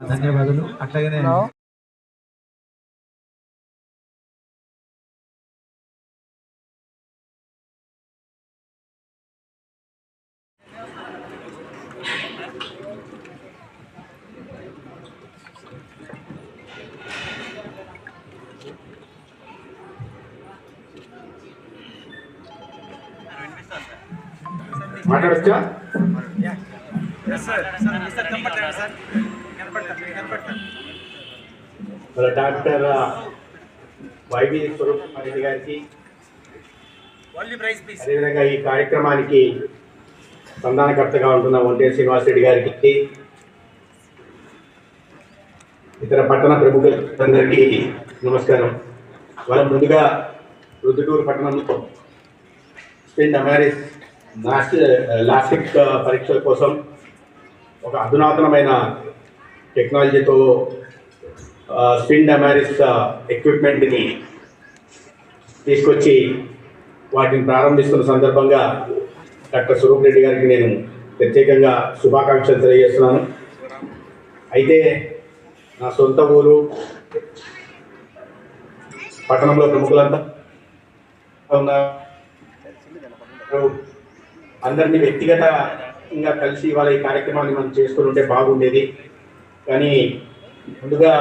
ధన్యవాదాలు అట్లాగనే మాట్లాడచ్చా మన డాక్టర్ వైవి స్వరూప్ రెడ్డి గారికి అదేవిధంగా ఈ కార్యక్రమానికి సంధానకర్తగా ఉంటున్న ఒంటే శ్రీనివాసరెడ్డి గారికి ఇతర పట్టణ ప్రముఖులందరికీ నమస్కారం. వాళ్ళ ముందుగా రుద్దుటూరు పట్టణంలో స్పిన్ అమారిస్ లాస్ట్ లాస్టిక్ పరీక్షల కోసం ఒక అధునాతనమైన టెక్నాలజీతో స్పిన్ అమారిస్ ఎక్విప్మెంట్ని తీసుకొచ్చి వాటిని ప్రారంభిస్తున్న సందర్భంగా డాక్టర్ స్వరూప్ రెడ్డి గారికి నేను ప్రత్యేకంగా శుభాకాంక్షలు తెలియజేస్తున్నాను. అయితే నా సొంత ఊరు పట్టణంలో ప్రముఖులంతా ఉన్నారు. అందరినీ వ్యక్తిగతంగా కలిసి ఇవాళ ఈ కార్యక్రమాన్ని మనం చేసుకుని ఉంటే బాగుండేది. కానీ ముందుగా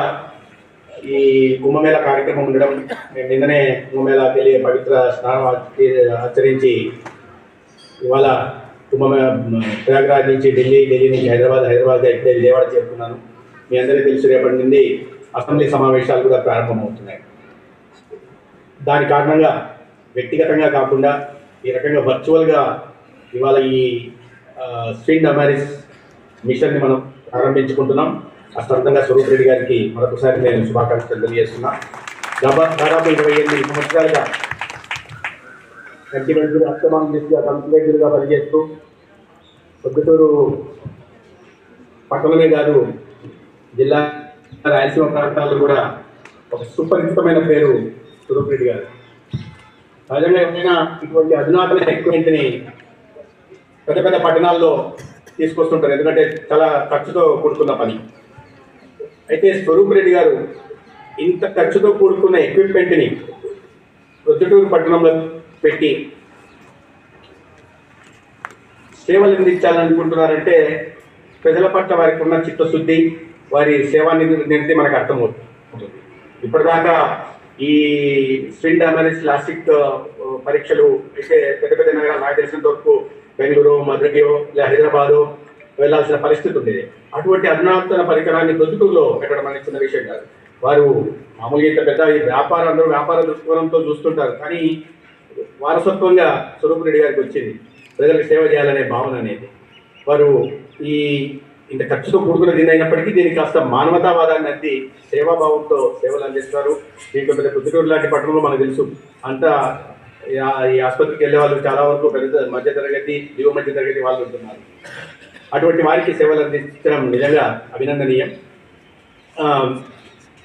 ఈ కుంభమేళ కార్యక్రమం ఉండడం మేము నిన్ననే కుంభమేళకి వెళ్ళి పవిత్ర స్నానం ఆచరించి ఇవాళ కుంభమే ప్రయాగ్రాజ్ నుంచి ఢిల్లీ ఢిల్లీ నుంచి హైదరాబాద్ హైదరాబాద్ ఇప్పుడే విజయవాడ చేరుకున్నాను. మీ అందరికీ తెలుసు రేపటి నుండి అసెంబ్లీ సమావేశాలు కూడా ప్రారంభమవుతున్నాయి. దాని కారణంగా వ్యక్తిగతంగా కాకుండా ఈ రకంగా వర్చువల్గా ఇవాళ ఈ స్వింగ్ అమారిస్ మిషన్ని మనం ప్రారంభించుకుంటున్నాం. అస్తంతంగా స్వరూప్ రెడ్డి గారికి మరొకసారి నేను శుభాకాంక్షలు తెలియజేస్తున్నా. దాదాపు దాదాపు ఇరవై ఎనిమిది సంవత్సరాలుగా కంటి వైద్యులు అష్టమాంగిగా కంటి పనిచేస్తూ పొద్దుటూరు పట్టణమే కాదు జిల్లా రాయలసీమ ప్రాంతాల్లో కూడా ఒక సుపరిచితమైన పేరు స్వరూప్ రెడ్డి గారు. సహజంగా ఎవరైనా ఇటువంటి అధునాతన ఎక్విప్మెంట్ని పెద్ద పెద్ద పట్టణాల్లో తీసుకొస్తుంటారు. ఎందుకంటే చాలా ఖర్చుతో కూడుకున్న పని. అయితే స్వరూప్ రెడ్డి గారు ఇంత ఖర్చుతో కూడుకున్న ఎక్విప్మెంట్ని ప్రొద్దుటూరు పట్టణంలో పెట్టి సేవలు అందించాలనుకుంటున్నారంటే ప్రజల పట్ల వారికి ఉన్న చిత్తశుద్ధి వారి సేవా నిధి మనకు అర్థమవుతుంది. ఇప్పటిదాకా ఈ స్విండ్ అమెరిస్ ప్లాస్టిక్ పరీక్షలు అయితే పెద్ద పెద్ద నగరాలు నాకు తెలిసినంత వరకు బెంగళూరు మద్రకియో లేదా హైదరాబాదు వెళ్ళాల్సిన పరిస్థితి ఉండేది అటువంటి అధునాతన పరికరాన్ని ప్రొద్దుటూరులో పెట్టడం అనేది చిన్న విషయం కాదు. వారు మామూలుగా ఇంత పెద్ద ఈ వ్యాపారంలో వ్యాపార దృక్కోణంతో చూస్తుంటారు. కానీ వారసత్వంగా స్వరూపురెడ్డి గారికి వచ్చింది. ప్రజలకు సేవ చేయాలనే భావన అనేది. వారు ఈ ఇంత ఖర్చుతో కూడుకున్న దీని అయినప్పటికీ దీనికి కాస్త మానవతావాదాన్ని అంది సేవాభావంతో సేవలు అందిస్తారు దీంట్లో పెద్ద పుత్తూరు లాంటి పట్టణంలో మనకు తెలుసు. అంతా ఈ ఈ ఆసుపత్రికి వెళ్ళే వాళ్ళు చాలా వరకు పెద్ద మధ్య తరగతి దిగువ మధ్య తరగతి వాళ్ళు ఉంటున్నారు. అటువంటి వారికి సేవలు అందించడం నిజంగా అభినందనీయం.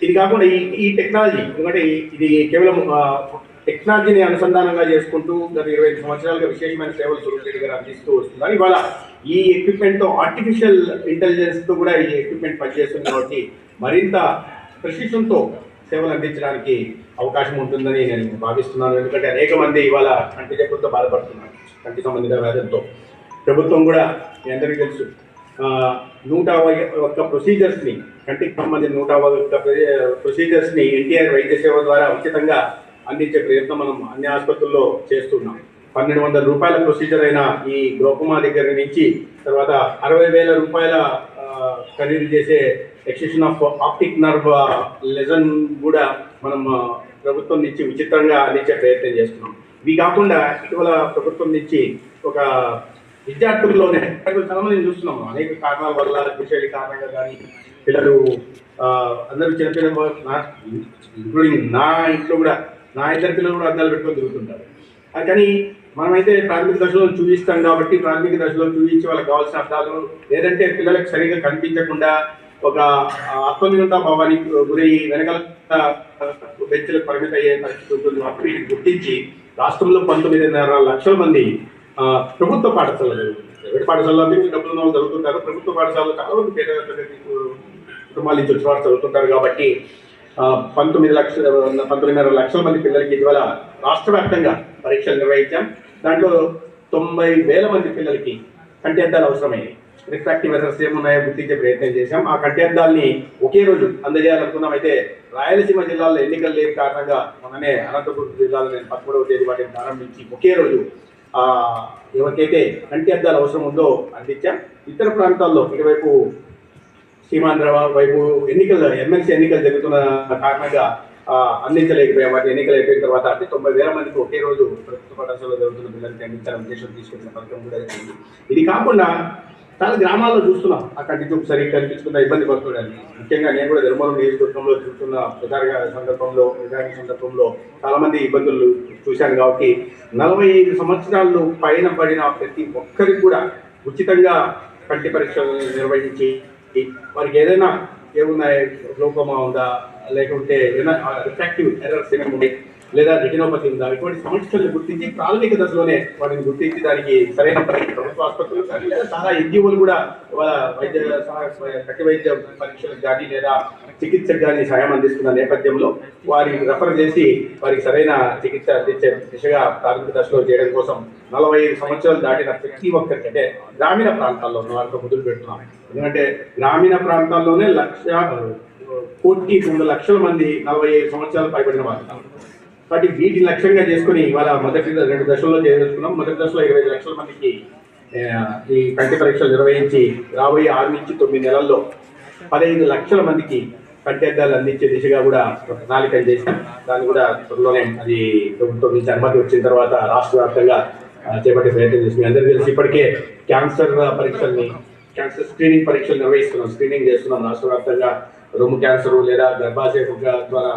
ఇది కాకుండా ఈ ఈ టెక్నాలజీ ఎందుకంటే ఇది కేవలం టెక్నాలజీని అనుసంధానంగా చేసుకుంటూ గత ఇరవై ఐదు సంవత్సరాలుగా విశేషమైన సేవలు సురేష్ గారు అందిస్తూ వస్తున్నారు. ఇవాళ ఈ ఎక్విప్మెంట్తో ఆర్టిఫిషియల్ ఇంటెలిజెన్స్తో కూడా ఈ ఎక్విప్మెంట్ పనిచేస్తుంది కాబట్టి మరింత ప్రెసిషన్తో సేవలు అందించడానికి అవకాశం ఉంటుందని నేను భావిస్తున్నాను. ఎందుకంటే అనేక మంది ఇవాళ కంటి జబ్బులతో బాధపడుతున్నారు. కంటి సంబంధిత వ్యాధులతో. ప్రభుత్వం కూడా మీ అందరికీ తెలుసు. నూట ఒక్క ప్రొసీజర్స్ని కంటికి సంబంధించిన నూట ఒక్క ప్రొసీజర్స్ని ఎన్టీఆర్ వైద్య సేవ ద్వారా ఉచితంగా అందించే ప్రయత్నం మనం అన్ని ఆసుపత్రుల్లో చేస్తున్నాం. పన్నెండు వందల రూపాయల ప్రొసీజర్ అయిన ఈ గ్లోకుమా దగ్గర నుంచి తర్వాత అరవై వేల రూపాయల ఖరీదు చేసే extension of optic nerve lesion కూడా మనం ప్రభుత్వం నుంచి ఉచితంగా అందించే ప్రయత్నం చేస్తున్నాం. ఇవి కాకుండా ఇటీవల ప్రభుత్వం నుంచి ఒక విద్యార్థుల్లోనే. చాలా మంది చూస్తున్నాం. అనేక కారణాల వల్ల విషయాల కారణంగా కానీ పిల్లలు అందరూ చిన్నపిల్లలు నా ఇంక్లూడింగ్ నా ఇంట్లో కూడా నా ఇద్దరు పిల్లలు కూడా అద్దాలు పెట్టుకొని తిరుగుతుంటారు. కానీ మనమైతే ప్రాథమిక దశలో చూపిస్తాం కాబట్టి ప్రాథమిక దశలో చూపించి వాళ్ళకి కావాల్సిన అర్థాలు లేదంటే పిల్లలకు సరిగ్గా కనిపించకుండా ఒక ఆత్మనిర్భర భావానికి గురై వెనకాల బెంచ్లకు పరిమిత అయ్యే పరిస్థితి ఉంటుంది. అప్పుడు గుర్తించి రాష్ట్రంలో పంతొమ్మిదిన్నర లక్షల మంది ప్రభుత్వ పాఠశాలలు ప్రైవేట్ పాఠశాలలో మీకు డబ్బులు వాళ్ళు చదువుతుంటారు. ప్రభుత్వ పాఠశాలలో చాలా మంది పేద కుటుంబాలు కుటుంబాల నుంచి వచ్చిన వారు చదువుతుంటారు కాబట్టి పంతొమ్మిది లక్షల పంతొమ్మిదిన్నర లక్షల మంది పిల్లలకి ఇటీవల రాష్ట్ర వ్యాప్తంగా పరీక్షలు నిర్వహించాం. దాంట్లో తొంభై వేల మంది పిల్లలకి కంటెద్దాలు అవసరమయ్యాయి రిఫ్రాక్టివ్ ఎర్రర్స్ ఏమున్నాయో గుర్తించే ప్రయత్నం చేశాం. ఆ కంటెద్దాల్ని ఒకే రోజు అందజేయాలనుకున్నాం. అయితే రాయలసీమ జిల్లాలో ఎన్నికలు లేని కారణంగా మొన్ననే అనంతపురం జిల్లాలో నేను పదమూడవ తేదీ వాటిని ప్రారంభించి ఒకే రోజు ఎవరికైతే కంటి అద్దాలు అవసరం ఉందో అందించాం. ఇతర ప్రాంతాల్లో ఇటువైపు సీమాంధ్ర వైపు ఎన్నికలు ఎమ్మెల్సీ ఎన్నికలు జరుగుతున్న కారణంగా అందించలేకపోయాం. వాటి ఎన్నికలు అయిపోయిన తర్వాత అంటే తొంభై వేల మందికి ఒకే రోజు ప్రభుత్వ పాఠశాలలో జరుగుతున్న పిల్లలకి అందించాలని ఉద్దేశం తీసుకొచ్చిన పథకం కూడా జరిగింది. ఇది కాకుండా చాలా గ్రామాల్లో చూస్తున్నాం. ఆ నుంచి ఒకసారి సరిగ్గా కనిపించుకున్న ఇబ్బంది పడుతున్నాను ముఖ్యంగా నేను కూడా ధర్మవరం నియోజకవర్గంలో చూస్తున్న ప్రచార సందర్భంలో ప్రచార సందర్భంలో చాలా మంది ఇబ్బందులు చూశాను కాబట్టి నలభై ఐదు సంవత్సరాలు పైన పడిన ప్రతి ఒక్కరికి కూడా ఉచితంగా కంటి పరీక్షలు నిర్వహించి వారికి ఏదైనా ఏమున్నాయి లోపమా ఉందా లేకుంటే ఏదైనా ఎఫెక్టివ్ ఎర్రర్స్ ఏమేమి ఉన్నాయి లేదా రెటినోపతి ఉందా? ఇటువంటి సమస్యలను గుర్తించి ప్రాథమిక దశలోనే వాటిని గుర్తించి దానికి సరైన ప్రభుత్వ ఆసుపత్రులు కానీ లేదా చాలా ఎన్జిఓలు కూడా వాళ్ళ వైద్య కట్టి వైద్య పరీక్షలకు కానీ లేదా చికిత్సకు కానీ సహాయం అందిస్తున్న నేపథ్యంలో వారిని రెఫర్ చేసి వారికి సరైన చికిత్స అందించే దిశగా ప్రాథమిక దశలో చేయడం కోసం నలభై ఐదు సంవత్సరాలు దాటిన ప్రతి ఒక్కరికి అంటే గ్రామీణ ప్రాంతాల్లో ఉన్న వారితో మొదలు పెడుతున్నాం. ఎందుకంటే గ్రామీణ ప్రాంతాల్లోనే లక్ష కోటి రెండు లక్షల మంది నలభై ఐదు సంవత్సరాలు పైబడిన వారు. కాబట్టి వీటిని లక్ష్యంగా చేసుకుని ఇవాళ మొదటి రెండు దశల్లో చేసుకున్నాం. మొదటి దశలో ఇరవై లక్షల మందికి ఈ కంటి పరీక్షలు నిర్వహించి రాబోయే ఆరు నుంచి తొమ్మిది నెలల్లో పదహైదు లక్షల మందికి కంటి అద్దాలు అందించే దిశగా కూడా ప్రణాళిక చేశాం. దాన్ని కూడా త్వరలోనే అది ప్రభుత్వం నుంచి అనుమతి వచ్చిన తర్వాత రాష్ట్ర వ్యాప్తంగా చేపట్టే ప్రయత్నం చేసింది అందరికీ తెలిసి ఇప్పటికే క్యాన్సర్ పరీక్షల్ని క్యాన్సర్ స్క్రీనింగ్ పరీక్షలు నిర్వహిస్తున్నాం స్క్రీనింగ్ చేస్తున్నాం. రాష్ట్ర వ్యాప్తంగా రొమ్ము క్యాన్సర్ లేదా గర్భాశయ కుక్క ద్వారా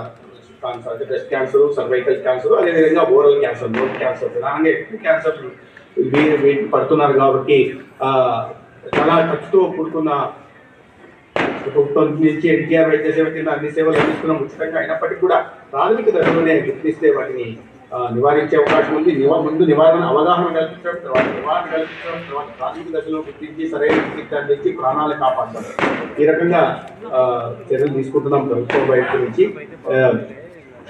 క్యాన్సర్ అంటే బ్రెస్ట్ క్యాన్సర్ సర్వైకల్ క్యాన్సర్ అదేవిధంగా ఓరల్ క్యాన్సర్ నోట్ క్యాన్సర్ ప్రధానంగా ఎక్కువ క్యాన్సర్ వీటి పడుతున్నారు కాబట్టి చాలా ఖర్చుతో కూడుకున్న ప్రభుత్వం నుంచి ఎన్టీఆర్ వైద్య సేవ కింద అన్ని సేవలు అందిస్తున్నాం. ఉచితంగా అయినప్పటికీ కూడా ప్రాథమిక దశలోనే గుర్తిస్తే వాటిని నివారించే అవకాశం ఉంది. నివా ముందు నివారణ అవగాహన కల్పించడం తర్వాత నివారణ కల్పించడం తర్వాత ప్రాథమిక దశలో గుర్తించి సరైన చికిత్స అందించి ప్రాణాలు కాపాడతారు ఈ రకంగా చర్యలు తీసుకుంటున్నాం ప్రభుత్వం వైపు నుంచి.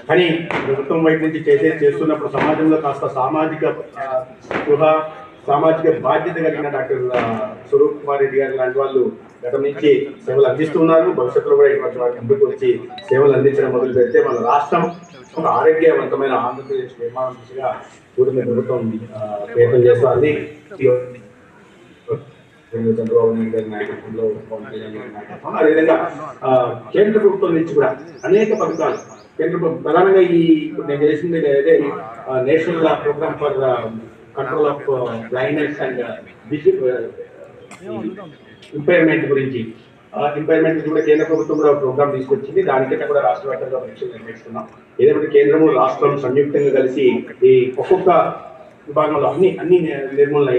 కానీ ప్రభుత్వం వైపు నుంచి చేసే చేస్తున్నప్పుడు సమాజంలో కాస్త సామాజిక స్పృహ సామాజిక బాధ్యత కలిగిన డాక్టర్ స్వరూప్ కుమార్ రెడ్డి గారు లాంటి వాళ్ళు గతం నుంచి సేవలు అందిస్తున్నారు. భవిష్యత్తులో కూడా ఇటువంటి వారికి ముందుకు వచ్చి సేవలు అందించడం మొదలు పెడితే మన రాష్ట్రం ఒక ఆరోగ్యవంతమైన ఆంధ్రప్రదేశ్ నిర్మాణం దిశగా కూడిన ప్రభుత్వం ప్రయత్నం చేస్తుంది. చంద్రబాబు నాయుడు గారి నాయకత్వంలో పవన్ కళ్యాణ్ గారి నాయకత్వంలో. అదేవిధంగా కేంద్ర ప్రభుత్వం నుంచి కూడా అనేక పథకాలు కేంద్ర ప్రభుత్వం ప్రధానంగా ఈ నేను చేసింది అదే national programme for control of blindness and impairment గురించి. ఇంపైర్మెంట్ కూడా కేంద్ర ప్రభుత్వం కూడా ప్రోగ్రామ్ తీసుకొచ్చింది. దానికంటే కూడా రాష్ట్ర వ్యాప్తంగా పరీక్షలు నిర్వహిస్తున్నాం ఏదైనా కేంద్రము రాష్ట్రం సంయుక్తంగా కలిసి ఈ ఒక్కొక్క విభాగంలో అన్ని అన్ని నిర్మూలన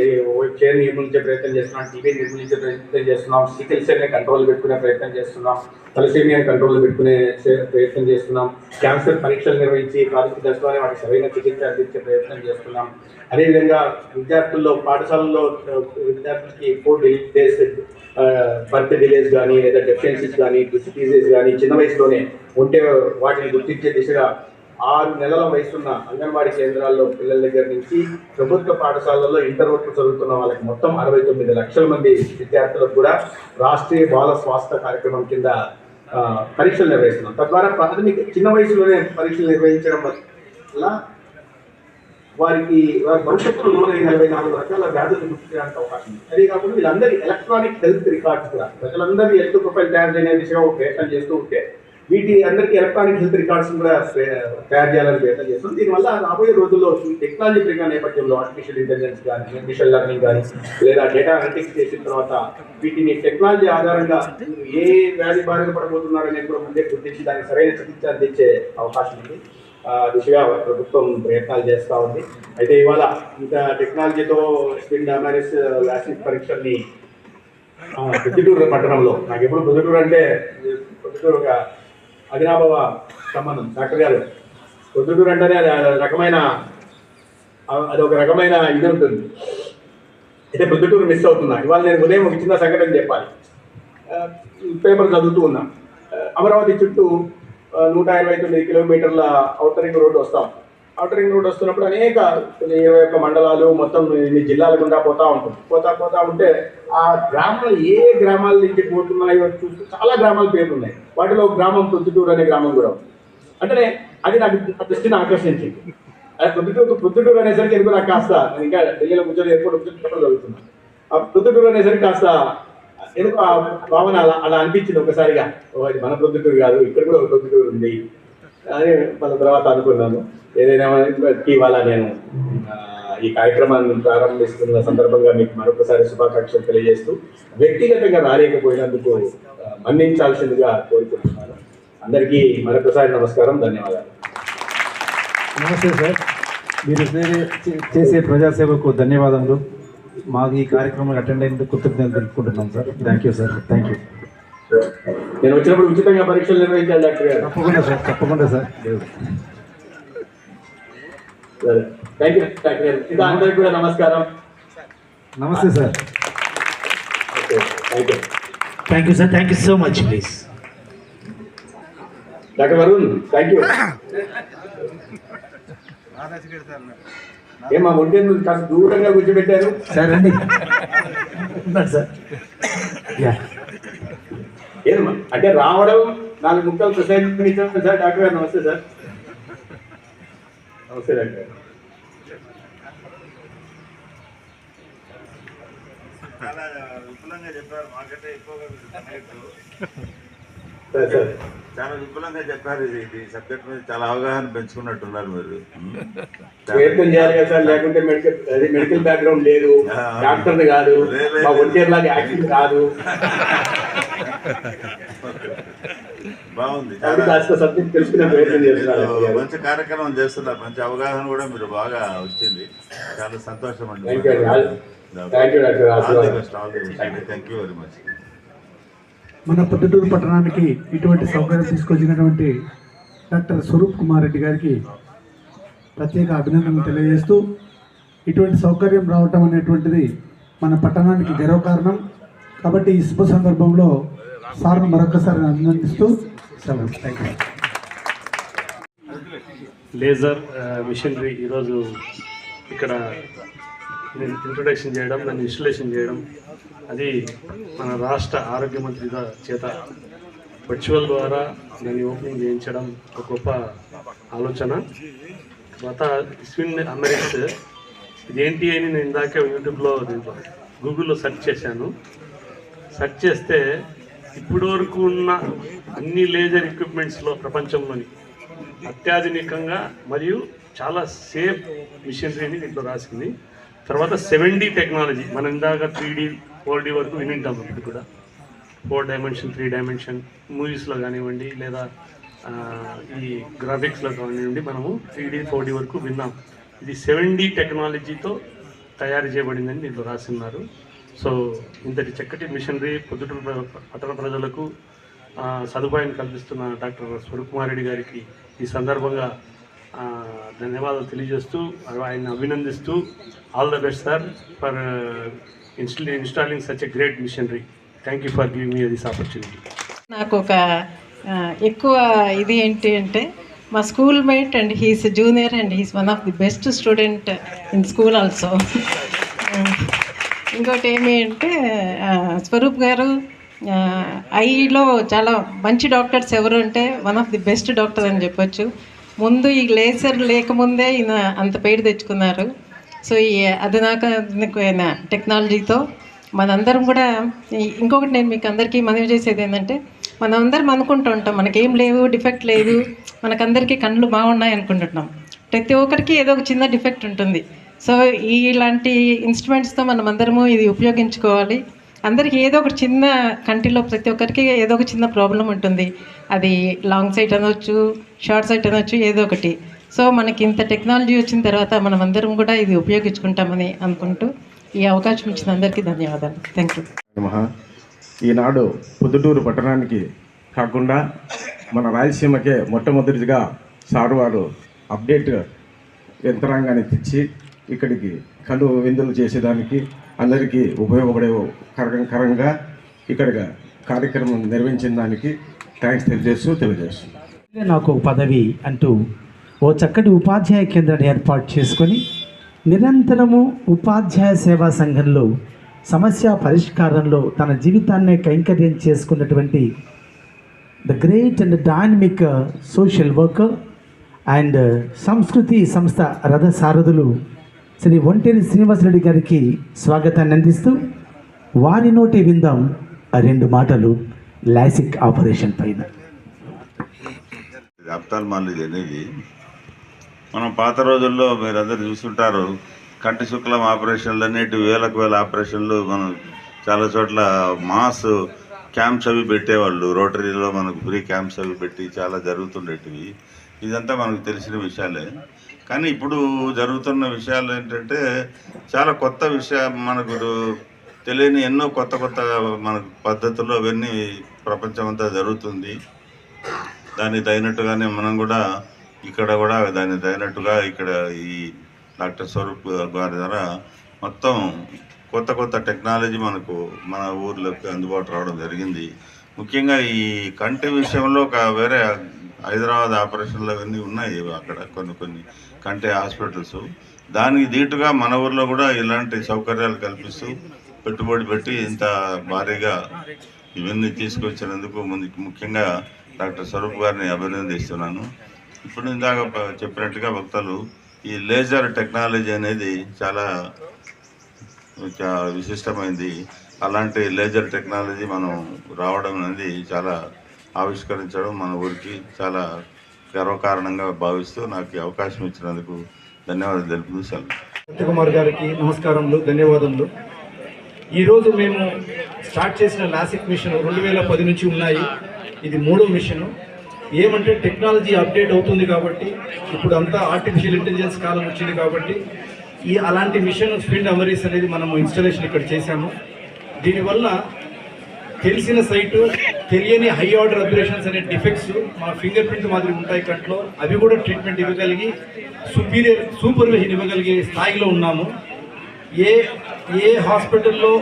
చైర్ నిర్మూలించే ప్రయత్నం చేస్తున్నాం టీవీ నిర్మూలించే ప్రయత్నం చేస్తున్నాం సికిల్ సెల్ని కంట్రోల్ పెట్టుకునే ప్రయత్నం చేస్తున్నాం తలసేమియాని కంట్రోల్ పెట్టుకునే ప్రయత్నం చేస్తున్నాం క్యాన్సర్ పరీక్షలు నిర్వహించి ప్రాథమిక దశలోనే వాటికి సరైన చికిత్స అందించే ప్రయత్నం చేస్తున్నాం. అదేవిధంగా విద్యార్థుల్లో పాఠశాలల్లో విద్యార్థులకి ఫుడ్ డిలేస్ బర్త్ డిలేస్ కానీ లేదా డెఫిషియన్సీస్ కానీ డిసీజెస్ కానీ చిన్న వయసులోనే ఉంటే వాటిని గుర్తించే దిశగా ఆరు నెలల వయసున్న అంగన్వాడీ కేంద్రాల్లో పిల్లల దగ్గర నుంచి ప్రభుత్వ పాఠశాలల్లో ఇంటర్ వరకు చదువుతున్న వాళ్ళకి మొత్తం అరవై తొమ్మిది లక్షల మంది విద్యార్థులకు కూడా రాష్ట్రీయ బాల స్వాస్థ్య కార్యక్రమం కింద పరీక్షలు నిర్వహిస్తున్నాం. తద్వారా ప్రాథమిక చిన్న వయసులోనే పరీక్షలు నిర్వహించడం వల్ల వారికి వారి భవిష్యత్తులో నూట నలభై నాలుగు రకాల వ్యాధులు గుర్తించడానికి అవకాశం ఉంది. అదే కాకుండా వీళ్ళందరి ఎలక్ట్రానిక్ హెల్త్ రికార్డ్స్ కూడా ప్రజలందరూ హెల్త్ ప్రొఫైల్ తయారు చేయనే దిశగా ఒక ప్రయత్నం చేస్తూ ఉంటే వీటి అందరికీ ఎలక్ట్రానిక్ హెల్త్ రికార్డ్స్ కూడా తయారు చేయాలని ప్రయత్నం చేస్తుంది దీనివల్ల రాబోయే రోజుల్లో టెక్నాలజీ పెరిగిన నేపథ్యంలో ఆర్టిఫిషియల్ ఇంటెలిజెన్స్ కానీ మిషన్ లెర్నింగ్ కానీ లేదా డేటా అనలిటిక్స్ చేసిన తర్వాత వీటిని టెక్నాలజీ ఆధారంగా ఏ వ్యాధి బారిన పడబోతున్నారనేది కూడా ముందే గుర్తించి దానికి సరైన చికిత్స అందించే అవకాశం ఉంది. దిశగా ప్రభుత్వం ప్రయత్నాలు చేస్తూ ఉంది. అయితే ఇవాళ ఇంత టెక్నాలజీతో స్పిన్ డామరిస్ వ్యాక్సిన్ పరీక్షల్ని ఆ, ప్రొద్దుటూరు పట్టణంలో నాకు ఎప్పుడు ప్రొద్దుటూరు అంటే ప్రొద్దుటూరు ఒక అవినాభావ సంబంధం. డాక్టర్ గారు ప్రొద్దుటూరు అంటేనే అది రకమైన అది ఒక రకమైన ఇది ఉంటుంది. అయితే ప్రొద్దుటూరు మిస్ అవుతున్నా. ఇవాళ నేను ఉదయం ఒక చిన్న సంఘటన చెప్పాలి. పేపర్ చదువుతూ ఉన్నా. అమరావతి చుట్టూ నూట ఇరవై తొమ్మిది కిలోమీటర్ల ఔటర్ రోడ్డు రోడ్ వస్తాం ఔటర్ రింగ్ రోడ్ వస్తున్నప్పుడు అనేక ఇరవై ఒక్క మండలాలు మొత్తం ఇన్ని జిల్లాల గుండా పోతా ఉంటుంది. పోతా పోతా ఉంటే ఆ గ్రామాలు ఏ గ్రామాల నుంచి పోతున్నాయో చూస్తే చాలా గ్రామాల పేర్లు ఉన్నాయి వాటిలో గ్రామం పొద్దుటూరు అనే గ్రామం కూడా ఉంది. అంటే అది నాకు దృష్టిని ఆకర్షించింది. అది ప్రొద్దుటూరు పొద్దుటూరు అనేసరికి ఎందుకు నాకు కాస్త ఇంకా ఢిల్లీలో కూర్చొని ఎయిర్పోర్ట్ కూర్చొని పేపర్ చదువుతున్నాను ఆ పొద్దుటూరు అనేసరికి కాస్త ఎందుకు ఆ భావన అలా అలా అనిపించింది ఒకసారిగా. మన ప్రొద్దుటూరు కాదు ఇక్కడ కూడా ఒక ప్రొద్దుటూరు ఉంది. అని మన తర్వాత అనుకున్నాను. ఏదైనా ఇవాళ నేను? ఈ కార్యక్రమాన్ని ప్రారంభిస్తున్న సందర్భంగా మీకు మరొకసారి శుభాకాంక్షలు తెలియజేస్తూ వ్యక్తిగతంగా రాలేకపోయినందుకు మన్నించాల్సిందిగా కోరుకుంటున్నాను. అందరికీ మరొకసారి నమస్కారం ధన్యవాదాలు. నమస్తే సార్. మీరు చే- చేసే ప్రజాసేవకు ధన్యవాదములు. మాకు ఈ కార్యక్రమం అటెండ్ అయినందుకు కృతజ్ఞతలు తెలుపుకుంటున్నాం sir. Thank you sir. Thank you. నేను వచ్చినప్పుడు ఉచితంగా పరీక్షలు నిర్వహించాలి డాక్టర్ గారు. తప్పకుండా సార్ తప్పకుండా సార్. సరే. థ్యాంక్ యూ డాక్టర్ గారు. ఇంకా అందరికీ కూడా నమస్కారం. నమస్తే sir. Okay thank you Thank you, sir. Thank you so much, please. Doctor Varun thank you ఏమా ఒంటి కాస్త దూరంగా కూర్చోబెట్టారు? సార్ ఉన్నాడు సార్. యా. ఏమమ్మా అంటే రావడం నాలుగు ముక్కలు ప్రసంగించడం సార్ డాక్టర్ గారు నమస్తే సార్. నమస్తే డాక్టర్ గారు. చాలా విపులంగా చెప్పారు మాకంటే ఎక్కువగా సరే సార్. చాలా విపులంగా చెప్పారు ఇది ఇది సబ్జెక్ట్ మీద చాలా అవగాహన పెంచుకున్నట్టున్నారు మీరు. ప్రయత్నం చేయాలి కదా సార్? లేకుంటే మెడికల్ అది మెడికల్ బ్యాక్గ్రౌండ్ లేదు. ఆ, డాక్టర్ని కాదు. మా. ఒంటేరు లాగా కాదు బాగుంది. మంచి కార్యక్రమం చేస్తున్నారు. మంచి అవగాహన కూడా మీరు బాగా వచ్చింది. చాలా సంతోషం అండి. థ్యాంక్ యూ వెరీ మచ్ మన పొద్దుటూరు పట్టణానికి ఇటువంటి సౌకర్యం తీసుకొచ్చినటువంటి డాక్టర్ స్వరూప్ కుమార్ రెడ్డి గారికి ప్రత్యేక అభినందనలు తెలియజేస్తూ ఇటువంటి సౌకర్యం రావటం అనేటువంటిది మన పట్టణానికి గర్వకారణం. కాబట్టి ఈ శుభ సందర్భంలో సార్ను మరొకసారి అభినందిస్తూ సెలవు. థ్యాంక్ యూ లేజర్ మిషనరీ ఈరోజు ఇక్కడ నేను ఇంట్రొడక్షన్ చేయడం దాన్ని ఇన్స్టలేషన్ చేయడం అది మన రాష్ట్ర ఆరోగ్య మంత్రి చేత వర్చువల్ ద్వారా దాన్ని ఓపెనింగ్ చేయించడం ఒక గొప్ప ఆలోచన. తర్వాత స్విన్ అమెరిక్స్ ఇదేంటి అని నేను ఇందాక యూట్యూబ్లో దీంట్లో గూగుల్లో సెర్చ్ చేశాను. సెర్చ్ చేస్తే ఇప్పటి వరకు ఉన్న అన్ని లేజర్ ఎక్విప్మెంట్స్లో ప్రపంచంలోని అత్యాధునికంగా మరియు చాలా సేఫ్ మిషనరీని దీంట్లో రాసింది. తర్వాత సెవెన్ టెక్నాలజీ మనం ఇందాక త్రీ డి ఫోర్ డీ వరకు వినింటాం ఇప్పుడు కూడా. ఫోర్ డైమెన్షన్ త్రీ డైమెన్షన్ మూవీస్లో కానివ్వండి లేదా ఈ గ్రాఫిక్స్లో కానివ్వండి మనము త్రీ డి ఫోర్ డీ వరకు విన్నాం. ఇది సెవెన్ టెక్నాలజీతో తయారు చేయబడిందని దీంట్లో రాసిన్నారు. సో ఇంతటి చక్కటి మిషనరీ పొద్దుటూరు పట్టణ ప్రజలకు సదుపాయం కల్పిస్తున్న డాక్టర్ స్వరూప్ కుమార్ రెడ్డి గారికి ఈ సందర్భంగా ధన్యవాదాలు తెలియజేస్తూ ఆయన అభినందిస్తూ all the best sir for insta installing such a great missionary. Thank you for giving me this opportunity. నాకు ఒక ఎక్కువ ఇది ఏంటి అంటే మా school mate and his junior and his one of the best student in school also. ఇంకోటి ఏమి అంటే స్వరూప్ గారు ఐలో చాలా మంచి డాక్టర్స్ ఎవరు అంటే one of the best doctor అని చెప్పొచ్చు. ముందు ఈ లేసర్ లేకముందే ఈయన అంత పేరు తెచ్చుకున్నారు. సో ఈ అధునాకమైన టెక్నాలజీతో మనందరం కూడా ఇంకొకటి నేను మీకు అందరికీ మనవి చేసేది ఏంటంటే మనందరం అనుకుంటూ ఉంటాం మనకేం లేవు డిఫెక్ట్ లేదు మనకందరికీ కళ్ళు బాగున్నాయి అనుకుంటున్నాం ప్రతి ఒక్కరికి ఏదో ఒక చిన్న డిఫెక్ట్ ఉంటుంది. సో ఇలాంటి ఇన్స్ట్రుమెంట్స్తో మనం అందరము ఇది ఉపయోగించుకోవాలి. అందరికీ ఏదో ఒక చిన్న కంటిలో ప్రతి ఒక్కరికి ఏదో ఒక చిన్న ప్రాబ్లం ఉంటుంది. అది లాంగ్ సైట్ అనవచ్చు షార్ట్ సైట్ అనొచ్చు ఏదో ఒకటి. సో మనకి ఇంత టెక్నాలజీ వచ్చిన తర్వాత మనం అందరం కూడా ఇది ఉపయోగించుకుంటామని అనుకుంటూ ఈ అవకాశం ఇచ్చిన అందరికీ ధన్యవాదాలు. థ్యాంక్ యూ ఈనాడు పొద్దుటూరు పట్టణానికి కాకుండా మన రాయలసీమకే మొట్టమొదటిగా సార్ వారు అప్డేట్ యంత్రాంగాన్ని తెచ్చి ఇక్కడికి కళ్ళు విందులు చేసేదానికి అందరికీ ఉపయోగపడే కరంగా ఇక్కడ కార్యక్రమం నిర్వహించిన దానికి థ్యాంక్స్ తెలియజేస్తూ తెలియజేస్తున్నాను. నాకు పదవి అంటూ ఓ చక్కటి ఉపాధ్యాయ కేంద్రాన్ని ఏర్పాటు చేసుకొని నిరంతరము ఉపాధ్యాయ సేవా సంఘంలో సమస్య పరిష్కారంలో తన జీవితాన్నే కైంకర్యం చేసుకున్నటువంటి the great and dynamic social worker and సంస్కృతి సంస్థ రథ సారథులు శ్రీ ఒంటేరి శ్రీనివాసరెడ్డి గారికి స్వాగతాన్ని అందిస్తూ వారి నోటి విందాం రెండు మాటలు లాసిక్ ఆపరేషన్ పైన. ఇది అప్తాల్మాలజీ అనేది మనం పాత రోజుల్లో మీరందరూ చూస్తుంటారు కంటి శుక్లం ఆపరేషన్లు అనేటి వేలకు వేల ఆపరేషన్లు మనం చాలా చోట్ల మాస్ క్యాంప్స్ అవి పెట్టేవాళ్ళు. రోటరీలో మనకు ఫ్రీ క్యాంప్స్ అవి పెట్టి చాలా జరుగుతుండేటివి. ఇదంతా మనకు తెలిసిన విషయాలే. కానీ ఇప్పుడు జరుగుతున్న విషయాలు ఏంటంటే చాలా కొత్త విషయం మనకు తెలియని ఎన్నో కొత్త కొత్త మన పద్ధతులు అవన్నీ ప్రపంచం అంతా జరుగుతుంది. దానికి తగినట్టుగానే మనం కూడా ఇక్కడ కూడా దానికి తగినట్టుగా ఇక్కడ ఈ డాక్టర్ స్వరూప్ గారి ద్వారా మొత్తం కొత్త కొత్త టెక్నాలజీ మనకు మన ఊర్లోకి అందుబాటు రావడం జరిగింది. ముఖ్యంగా ఈ కంటి విషయంలో ఒక వేరే హైదరాబాద్ ఆపరేషన్లు అవన్నీ ఉన్నాయి అక్కడ కొన్ని కొన్ని. కంటే హాస్పిటల్స్. దానికి దీటుగా మన ఊర్లో కూడా ఇలాంటి సౌకర్యాలు కల్పిస్తూ పెట్టుబడి పెట్టి ఇంత భారీగా ఇవన్నీ తీసుకొచ్చినందుకు ముందు ముఖ్యంగా డాక్టర్ స్వరూప్ గారిని అభినందిస్తున్నాను. ఇప్పుడు ఇందాక చెప్పినట్టుగా భక్తులు ఈ లేజర్ టెక్నాలజీ అనేది చాలా విశిష్టమైంది. అలాంటి లేజర్ టెక్నాలజీ మనం రావడం అనేది చాలా ఆవిష్కరించడం మన ఊరికి చాలా గర్వకారణంగా భావిస్తూ నాకు అవకాశం ఇచ్చినందుకు ధన్యవాదాలు తెలుపుతూ సెలవు సత్యకుమార్ గారికి నమస్కారములు ధన్యవాదములు. ఈరోజు మేము స్టార్ట్ చేసిన లాసిక్ మిషన్ రెండు వేల పది నుంచి ఉన్నాయి. ఇది మూడో మిషన్. ఏమంటే టెక్నాలజీ అప్డేట్ అవుతుంది కాబట్టి ఇప్పుడు అంతా ఆర్టిఫిషియల్ ఇంటెలిజెన్స్ కాలం వచ్చింది కాబట్టి ఈ అలాంటి మిషన్ ఫీల్డ్ అమరీస్ అనేది మనము ఇన్స్టాలేషన్ ఇక్కడ చేశాము. దీనివల్ల తెలిసిన సైటు తెలియని హై ఆర్డర్ అబ్జర్వేషన్స్ అనే డిఫెక్ట్స్ మా ఫింగర్ ప్రింట్ మాదిరి ఉంటాయి కంట్లో. అవి కూడా ట్రీట్మెంట్ ఇవ్వగలిగి సుపీరియర్ సూపర్విజన్ ఇవ్వగలిగే స్థాయిలో ఉన్నాము. ఏ ఏ హాస్పిటల్లో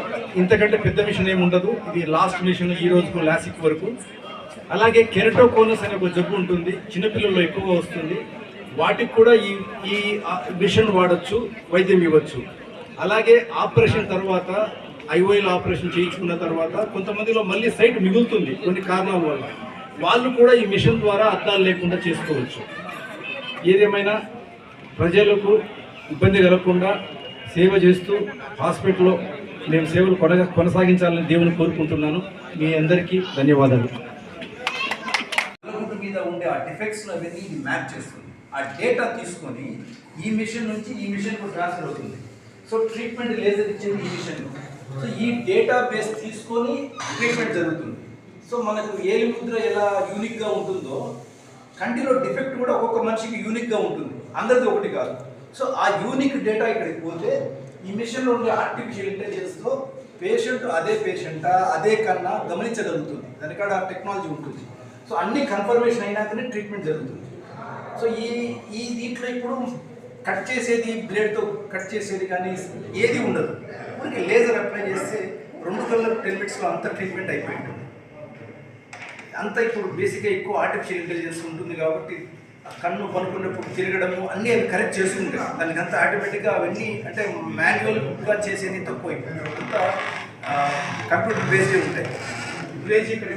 ఇంతకంటే పెద్ద మిషన్ ఏమి ఉండదు. ఇది లాస్ట్ మిషన్ ఈ రోజుకు లాసిక్ వరకు. అలాగే కెరటోకోనస్ అనే ఒక జబ్బు ఉంటుంది. చిన్నపిల్లల్లో ఎక్కువగా వస్తుంది. వాటికి కూడా ఈ ఈ మిషన్ వాడచ్చు వైద్యం ఇవ్వచ్చు. అలాగే ఆపరేషన్ తర్వాత ఐఓఎల్ ఆపరేషన్ చేయించుకున్న తర్వాత కొంతమందిలో మళ్ళీ సైట్ మిగులుతుంది కొన్ని కారణాల వల్ల. వాళ్ళు కూడా ఈ మిషన్ ద్వారా అద్దాలు లేకుండా చేసుకోవచ్చు. ఏదేమైనా ప్రజలకు ఇబ్బంది కలగకుండా సేవ చేస్తూ హాస్పిటల్లో మేము సేవలు కొన కొనసాగించాలని దేవుని కోరుకుంటున్నాను. మీ అందరికీ ధన్యవాదాలు. మీద ఉండే ఆ డిఫెక్ట్స్ అవన్నీ ఇది మ్యాప్ చేస్తుంది. ఆ డేటా తీసుకొని ఈ మిషన్ నుంచి ఈ మిషన్కు ట్రాన్స్ఫర్ అవుతుంది. సో ట్రీట్మెంట్ లేజర్ ఇచ్చింది ఈ మిషన్. సో ఈ డేటా బేస్ తీసుకొని ట్రీట్మెంట్ జరుగుతుంది. సో మనకు ఏలి ముద్ర ఎలా యూనిక్గా ఉంటుందో కంటిలో డిఫెక్ట్ కూడా ఒక్కొక్క మనిషికి యూనిక్గా ఉంటుంది. అందరిది ఒకటి కాదు. సో ఆ యూనిక్ డేటా ఇక్కడికి పోతే ఈ మిషన్లో ఉండే ఆర్టిఫిషియల్ ఇంటెలిజెన్స్తో పేషెంట్ అదే పేషెంటా అదే కన్నా గమనించగలుగుతుంది. దానికాడ ఆ టెక్నాలజీ ఉంటుంది. సో అన్ని కన్ఫర్మేషన్ అయినాకనే ట్రీట్మెంట్ జరుగుతుంది. సో ఈ ఈ దీంట్లో ఇప్పుడు కట్ చేసేది బ్లేడ్తో కట్ చేసేది కానీ ఏది ఉండదు. ఊరికి లేజర్ అప్లై చేస్తే రెండు కలర్ టెన్ మినిట్స్లో అంత ట్రీట్మెంట్ అయిపోయింది. అంతా ఇప్పుడు బేసిక్గా ఎక్కువ ఆర్టిఫిషియల్ ఇంటెలిజెన్స్ ఉంటుంది కాబట్టి కన్ను పనుకున్నప్పుడు తిరగడము అన్నీ అవి కరెక్ట్ చేసుకుంటాయి దానికి అంతా ఆటోమేటిక్గా అవన్నీ అంటే మాన్యువల్గా చేసేది తక్కువ. అంతా కంప్యూటర్ బేస్డ్ ఉంటాయి. విలేజ్ ఇక్కడ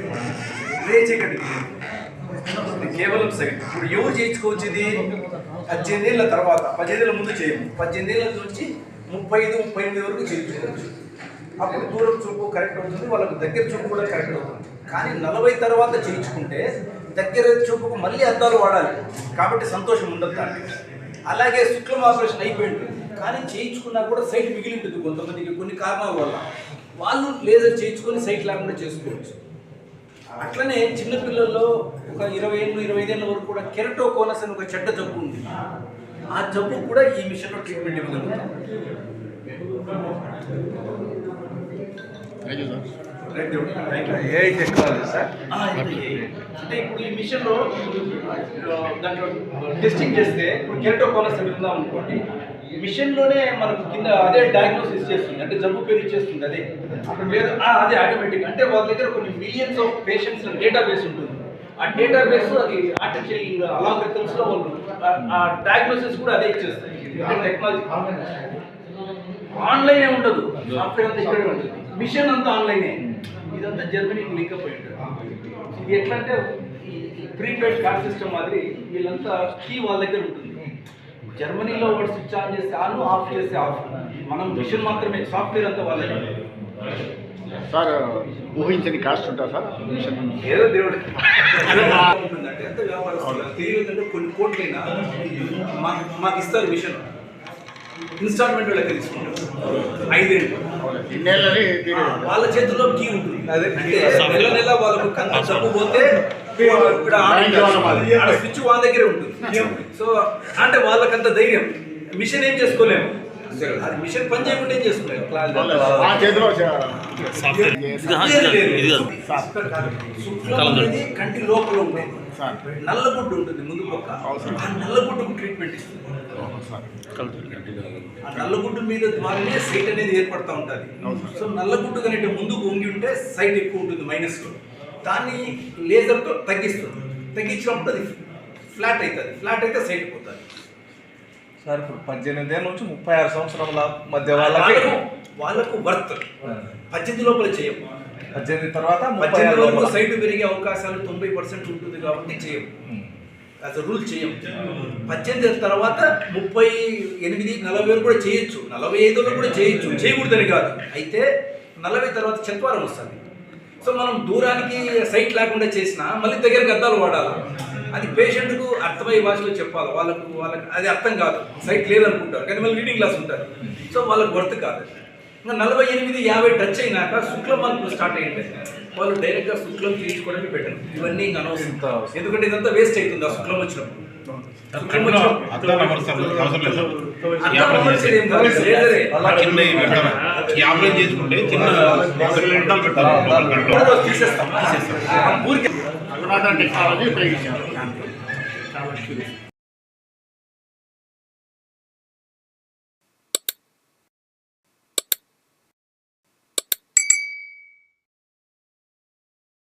విలేజ్ ఇక్కడ కేవలం సెకండ్. ఇప్పుడు ఎవరు చేయించుకోవచ్చు ఇది? పద్దెనిమిది ఏళ్ళ తర్వాత పద్దెనిమిది ఏళ్ళ ముందు చేయము. పద్దెనిమిది ఏళ్ళ నుంచి ముప్పై ఐదు ముప్పై ఎనిమిది వరకు చేయించుకోవచ్చు. అప్పుడు దూరం చూపు కరెక్ట్ అవుతుంది వాళ్ళకు దగ్గర చూపు కూడా కరెక్ట్ అవుతుంది. కానీ నలభై తర్వాత చేయించుకుంటే దగ్గర చూపుకు మళ్ళీ అద్దాలు వాడాలి. కాబట్టి సంతోషం ఉండదు దానికి. అలాగే శుక్లం ఆపరేషన్ అయిపోయింది. కానీ చేయించుకున్నా కూడా సైట్ మిగిలి ఉంటుంది కొంతమందికి కొన్ని కారణాల వల్ల. వాళ్ళు లేజర్ చేయించుకొని సైట్ లేకుండా చేసుకోవచ్చు. అట్లనే చిన్నపిల్లల్లో ఒక ఇరవై ఏళ్ళు ఇరవై ఐదేళ్ళ వరకు కూడా కెరటోకోనస్ అని ఒక చెడ్డ జబ్బు ఉంది. ఆ జబ్బు కూడా ఈ మిషన్లో ట్రీట్మెంట్ ఇవ్వగలుగుతాం. ఏ టెక్నాలజీ సార్ అంటే ఇప్పుడు ఈ మిషన్లో దాంట్లో టెస్టింగ్ చేస్తే ఇప్పుడు కెరటోకోనస్ అని ఉందాం అనుకోండి మిషన్లోనే మనకు కింద అదే డయాగ్నోసిస్ చేస్తుంది అంటే జబ్బు పేరు ఇచ్చేస్తుంది అదే. లేదు ఆ, అదే ఆటోమేటిక్ అంటే వాళ్ళ దగ్గర కొన్ని మిలియన్స్ ఆఫ్ పేషెంట్స్ డేటాబేస్ ఉంటుంది. ఆ డేటాబేస్ అది ఆర్టిఫిషియల్ అలాగరిథమ్స్లో వాళ్ళు ఆ- డయాగ్నోసిస్ కూడా అదే ఇచ్చేస్తాయి. టెక్నాలజీ ఆన్లైన్ ఉండదు. సాఫ్ట్వేర్ అంతా ఇక్కడే ఉంటుంది. మిషన్ అంతా ఆన్లైనే ఇదంతా జర్మనీకి లింక్ అయి ఉంటుంది. ఇది ఎట్లా అంటే ఈ ప్రీపెయిడ్ కార్డ్ సిస్టమ్ మాదిరి వీళ్ళంతా కీ వాళ్ళ దగ్గర ఉంటుంది. జర్మనీలో వాడు స్విచ్ ఆన్ చేస్తే ఆన్ ఆఫ్ చేస్తే ఆఫ్ మనం మిషన్ మాత్రమే సాఫ్ట్వేర్ అంతా వాళ్ళ దగ్గర. సార్ ఊహించని కాస్ట్ ఉంటుందా సార్? మిషన్ ఏదో దేవుడు. ఎంత వ్యాపారస్తులు తెలియదంటే కొన్ని కోట్లైనా మాకు మాకు ఇస్తారు మిషన్. ఇన్స్టాల్మెంట్ వాళ్ళకి తీసుకుంటారు ఐదేళ్ళు. వాళ్ళ చేతుల్లో కీ ఉంటుంది. నెల నెల వాళ్ళకు డబ్బు పోతే స్విచ్ వాళ్ళ దగ్గరే ఉంటుంది. సో అంటే వాళ్ళకంత ధైర్యం. మిషన్ ఏం చేసుకోలేము. అది మిషన్ పని చేయకుండా ఏం కంటి లోపల ఉంటుంది నల్లగుడ్డు ఉంటుంది ముందు పక్క. ఆ నల్లగుడ్డుకు ట్రీట్మెంట్ ఇస్తుంది. ఆ నల్లగుడ్డు మీద ద్వారానే సైట్ అనేది ఏర్పడతా ఉంటుంది. సో నల్లగుడ్డు కనుక ముందుకు వంగి ఉంటే సైట్ ఎక్కువ ఉంటుంది మైనస్లో దాన్ని లేజర్తో తగ్గిస్తుంది. తగ్గించినప్పుడు అది ఫ్లాట్ అవుతుంది. ఫ్లాట్ అయితే సైట్ పోతుంది. సార్ ఇప్పుడు పద్దెనిమిది ఏళ్ళ నుంచి ముప్పై ఆరు సంవత్సరాల మధ్య వాళ్ళకి వాళ్ళకు వర్త్ పద్దెనిమిది లోపల చేయము పద్దెనిమిది తర్వాత పద్దెనిమిది వరకు. సైట్ పెరిగే అవకాశాలు తొంభై పర్సెంట్ ఉంటుంది కాబట్టి చేయం. యాజ్ అ రూల్ చేయం. పద్దెనిమిది తర్వాత ముప్పై ఎనిమిది నలభై వరకు కూడా చేయొచ్చు. నలభై ఐదులో కూడా చేయొచ్చు. చేయకూడదని కాదు. అయితే నలభై తర్వాత చత్వారం వస్తుంది. సో మనం దూరానికి సైట్ లేకుండా చేసినా మళ్ళీ దగ్గరికి అద్దాలు వాడాలి? అది పేషెంట్కు అర్థమయ్యే భాషలో చెప్పాలి. వాళ్ళకు వాళ్ళకి అది అర్థం కాదు. సైట్ లేదనుకుంటారు కానీ మళ్ళీ రీడింగ్ క్లాస్ ఉంటారు. సో వాళ్ళకి వర్త్ కాదు. ఇంకా నలభై ఎనిమిది యాభై టచ్ అయినాక శుక్లం మార్పులు స్టార్ట్ అయ్యింది. వాళ్ళు డైరెక్ట్గా శుక్లం తీర్చుకోవడానికి పెట్టరు. ఇవన్నీ ఇంకా అనవసరం. ఎందుకంటే ఇదంతా వేస్ట్ అవుతుంది ఆ శుక్లం వచ్చినప్పుడు. ఇప్పుడు తీసేస్తాం. తీసేస్తాం ఊరికి టెక్నాలజీ ఉపయోగించారు చాలా క్యూరియస్